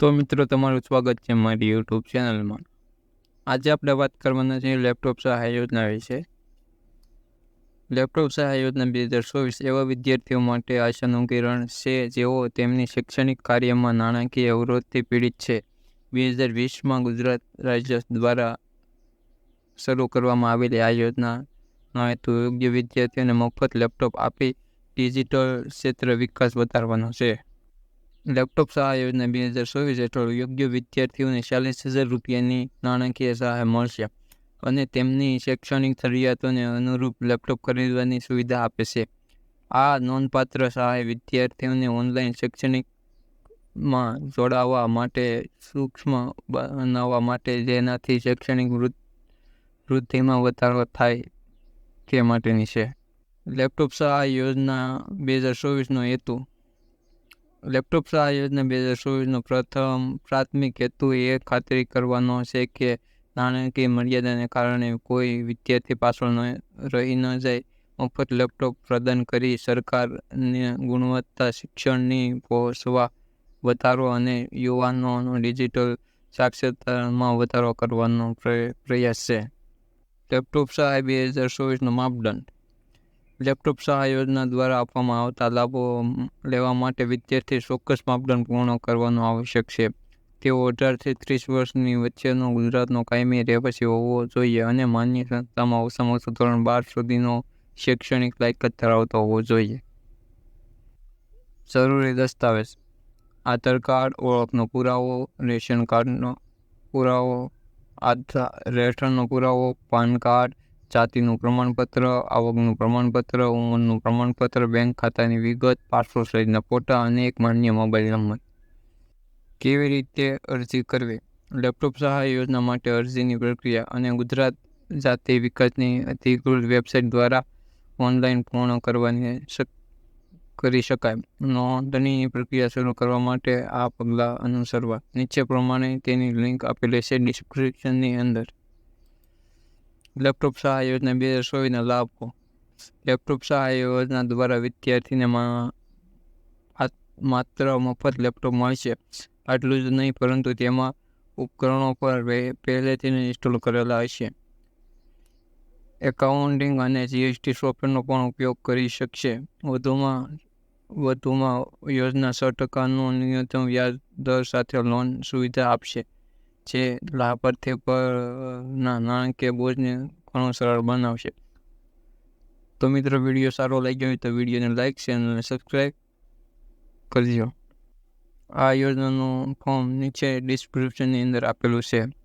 તો મિત્રો, તમારું સ્વાગત છે મારી યુટ્યુબ ચેનલમાં આજે આપણે વાત કરવાના છે લેપટોપ સહાય યોજના વિશે. લેપટોપ સહાય યોજના બે હજાર ચોવીસ એવા વિદ્યાર્થીઓ માટે આશાનું કિરણ છે, જેઓ તેમની શૈક્ષણિક કાર્યમાં નાણાકીય અવરોધથી પીડિત છે. બે હજાર વીસમાં ગુજરાત રાજ્ય દ્વારા શરૂ કરવામાં આવેલી આ યોજનાનો હેતુ યોગ્ય વિદ્યાર્થીઓને મફત લેપટોપ આપી, ડિજિટલ ક્ષેત્ર વિકાસ વધારવાનો છે. લેપટોપ સહાય યોજના બે હજાર ચોવીસ હેઠળ યોગ્ય વિદ્યાર્થીઓને ચાલીસ હજાર રૂપિયાની નાણાકીય સહાય મળશે અને તેમની શૈક્ષણિક ફરિયાતોને અનુરૂપ લેપટોપ ખરીદવાની સુવિધા આપે છે. આ નોંધપાત્ર સહાય વિદ્યાર્થીઓને ઓનલાઈન શૈક્ષણિકમાં જોડાવા માટે, સૂક્ષ્મ બનાવવા માટે, જેનાથી શૈક્ષણિક વૃદ્ધ વૃદ્ધિમાં વધારો થાય તે માટેની છે. લેપટોપ સહાય યોજના બે હજાર ચોવીસનો હેતુ લેપટોપ સહાય યોજના બે હજાર ચોવીસનો પ્રથમ પ્રાથમિક હેતુ એ ખાતરી કરવાનો છે કે નાણાકીય મર્યાદાને કારણે કોઈ વિદ્યાર્થી પાછળ ન રહી ન જાય. મફત લેપટોપ પ્રદાન કરી સરકારને ગુણવત્તા શિક્ષણની પહોંચવા વધારો અને યુવાનોનો ડિજિટલ સાક્ષરતામાં વધારો કરવાનો પ્રયાસ છે. લેપટોપ સહાય બે હજાર ચોવીસનો માપદંડ લેપટોપ સહાય યોજના દ્વારા આપવામાં આવતા લાભો લેવા માટે વિદ્યાર્થી ચોક્કસ માપદંડ પૂર્ણ કરવાનો આવશ્યક છે. તેઓ અઢારથી ત્રીસ વર્ષની વચ્ચેનો ગુજરાતનો કાયમી રહેવાસી હોવો જોઈએ અને માન્ય સંસ્થામાં ઓછામાં ઓછું ધોરણ બાર સુધીનો શૈક્ષણિક લાયકાત ધરાવતો હોવો જોઈએ. જરૂરી દસ્તાવેજ. આધાર કાર્ડ ઓળખનો પુરાવો, રેશન કાર્ડનો પુરાવો, આધાર રેશનનો પુરાવો, પાન કાર્ડ જાતિનું પ્રમાણપત્ર, આવકનું પ્રમાણપત્ર, ઉંમરનું પ્રમાણપત્ર, બેંક ખાતાની વિગત, પાસપોર્ટ સાઇઝના ફોટા અને એક માન્ય મોબાઈલ નંબર. કેવી રીતે અરજી કરવી? લેપટોપ સહાય યોજના માટે અરજીની પ્રક્રિયા અને ગુજરાત જાતિ વિકાસની અધિકૃત વેબસાઇટ દ્વારા ઓનલાઈન પૂર્ણ કરવાની કરી શકાય. નોંધણીની પ્રક્રિયા શરૂ કરવા માટે આ પગલાં અનુસરવા. નીચે પ્રમાણે તેની લિંક આપેલી છે ડિસ્ક્રિપ્શનની અંદર. લેપટોપ સહાય યોજના બે હજાર ચોવીસના લાભો. લેપટોપ સહાય યોજના દ્વારા વિદ્યાર્થીને માત્ર મફત લેપટોપ મળશે આટલું જ નહીં, પરંતુ તેમાં ઉપકરણો પર પહેલેથી ઇન્સ્ટોલ કરેલા હશે એકાઉન્ટિંગ અને જીએસટી સોફ્ટવેરનો પણ ઉપયોગ કરી શકશે. વધુમાં વધુમાં યોજના છ ટકાનું ન્યૂનતમ વ્યાજ દર સાથે લોન સુવિધા આપશે. જે લાભાર્થી પરના નાણાકીય બોજને ઘણો સરળ બનાવશે. તો મિત્રો, વીડિયો સારો લાગ્યો હોય તો વિડીયોને લાઈક શેર અને સબસ્ક્રાઈબ કરજો. આ યોજનાનું ફોર્મ નીચે ડિસ્ક્રિપ્શનની અંદર આપેલું છે.